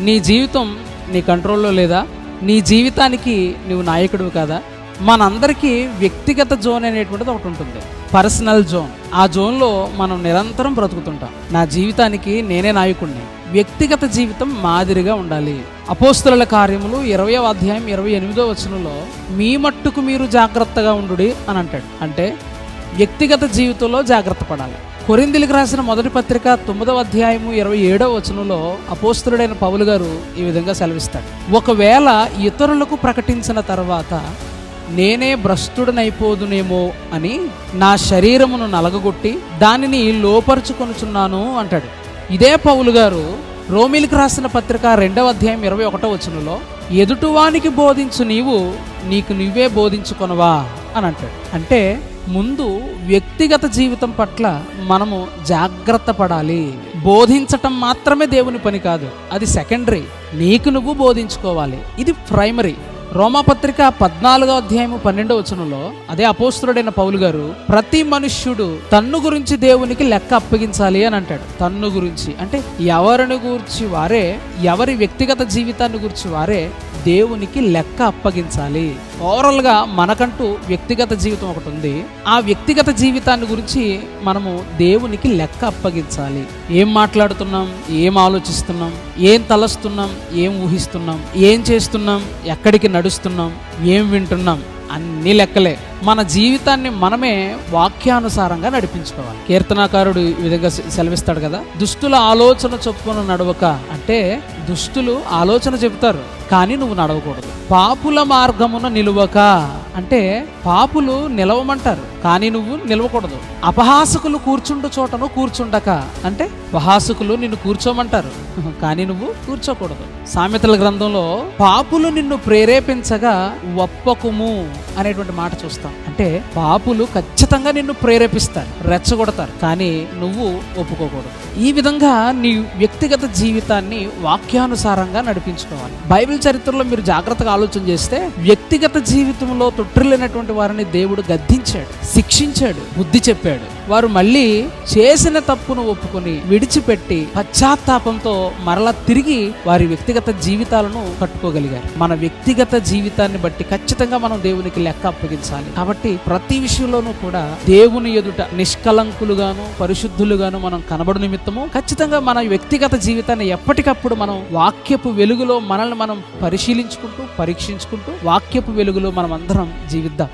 నీ జీవితం నీ కంట్రోల్లో లేదా? నీ జీవితానికి నువ్వు నాయకుడివి కాదా? మనందరికీ వ్యక్తిగత జోన్ అనేటువంటిది ఒకటి ఉంటుంది. Personal zone. ఆ జోన్లో మనం నిరంతరం బ్రతుకుతుంటాం. నా జీవితానికి నేనే నాయకుడిని. వ్యక్తిగత జీవితం మాదిరిగా ఉండాలి. అపోస్తుల కార్యములు ఇరవయో అధ్యాయం ఇరవై ఎనిమిదో వచనంలో మీ మట్టుకు మీరు జాగ్రత్తగా ఉండుడి అని అంటాడు. అంటే వ్యక్తిగత జీవితంలో జాగ్రత్త పడాలి. కొరిందులకు రాసిన మొదటి పత్రిక తొమ్మిదవ అధ్యాయము ఇరవై ఏడవ వచనంలో అపోస్తుడైన పౌలు గారు ఈ విధంగా సెలవిస్తాడు. ఒకవేళ ఇతరులకు ప్రకటించిన తర్వాత నేనే భ్రష్టుడనైపోదునేమో అని నా శరీరమును నలగగొట్టి దానిని లోపరుచుకొనుచున్నాను అంటాడు. ఇదే పౌలు గారు రోమిలికి రాసిన పత్రిక రెండవ అధ్యాయం ఇరవై ఒకటో వచనంలో ఎదుటివానికి బోధించు నీవు నీకు నువ్వే బోధించుకొనవా అని అంటాడు. అంటే ముందు వ్యక్తిగత జీవితం పట్ల మనము జాగ్రత్త పడాలి. బోధించటం మాత్రమే దేవుని పని కాదు అది సెకండరీ నీకు నువ్వు బోధించుకోవాలి. ఇది ప్రైమరీ రోమపత్రిక పద్నాలుగో అధ్యాయము పన్నెండో వచనంలో అదే అపోస్తుడైన పౌలు గారు ప్రతి మనుష్యుడు తన్ను గురించి దేవునికి లెక్క అప్పగించాలి అని అంటాడు. తన్ను గురించి అంటే ఎవరిని గురించి వారే ఎవరి వ్యక్తిగత జీవితాన్ని గురించి వారే దేవునికి లెక్క అప్పగించాలి. ఓవరాల్గా మనకంటూ వ్యక్తిగత జీవితం ఒకటి ఉంది. ఆ వ్యక్తిగత జీవితాన్ని గురించి మనము దేవునికి లెక్క అప్పగించాలి. ఏం మాట్లాడుతున్నాం? ఏం ఆలోచిస్తున్నాం? ఏం తలస్తున్నాం? ఏం ఊహిస్తున్నాం? ఏం చేస్తున్నాం? ఎక్కడికి నడుస్తున్నాం ఏం వింటున్నాం అన్ని లెక్కలే. మన జీవితాన్ని మనమే వాక్యానుసారంగా నడిపించుకోవాలి. కీర్తనాకారుడు ఈ విధంగా సెలవిస్తాడు కదా దుష్టుల ఆలోచన చొప్పున నడవక అంటే దుష్టులు ఆలోచన చెబుతారు కానీ నువ్వు నడవకూడదు. పాపుల మార్గమున నిలువక అంటే పాపులు నిలవమంటారు కానీ నువ్వు నిలవకూడదు. అపహాసకులు కూర్చుండు చోటను కూర్చుండక అంటే అపహాసకులు నిన్ను కూర్చోమంటారు కానీ నువ్వు కూర్చోకూడదు. సామెతల గ్రంథంలో పాపులు నిన్ను ప్రేరేపించగా ఒప్పకుము అనేటువంటి మాట చూస్తాం. అంటే పాపులు ఖచ్చితంగా నిన్ను ప్రేరేపిస్తారు రెచ్చగొడతారు. కానీ నువ్వు ఒప్పుకోకూడదు. ఈ విధంగా నీ వ్యక్తిగత జీవితాన్ని వాక్యానుసారంగా నడిపించుకోవాలి. బైబిల్ చరిత్రలో మీరు జాగ్రత్తగా ఆలోచన చేస్తే వ్యక్తిగత జీవితంలో తొట్టిల్లినటువంటి వారిని దేవుడు గద్దించాడు శిక్షించాడు బుద్ధి చెప్పాడు. వారు మళ్ళీ చేసిన తప్పును ఒప్పుకొని విడిచిపెట్టి పశ్చాత్తాపంతో మరలా తిరిగి వారి వ్యక్తిగత జీవితాలను కట్టుకోగలిగారు. మన వ్యక్తిగత జీవితాన్ని బట్టి ఖచ్చితంగా మనం దేవునికి లెక్క అప్పగించాలి. కాబట్టి ప్రతి విషయంలోనూ కూడా దేవుని ఎదుట నిష్కలంకులుగాను పరిశుద్ధులుగాను మనం కనబడు నిమిత్తము ఖచ్చితంగా మన వ్యక్తిగత జీవితాన్ని ఎప్పటికప్పుడు మనం వాక్యపు వెలుగులో మనల్ని మనం పరిశీలించుకుంటూ పరీక్షించుకుంటూ వాక్యపు వెలుగులో మనం అందరం జీవిద్దాం.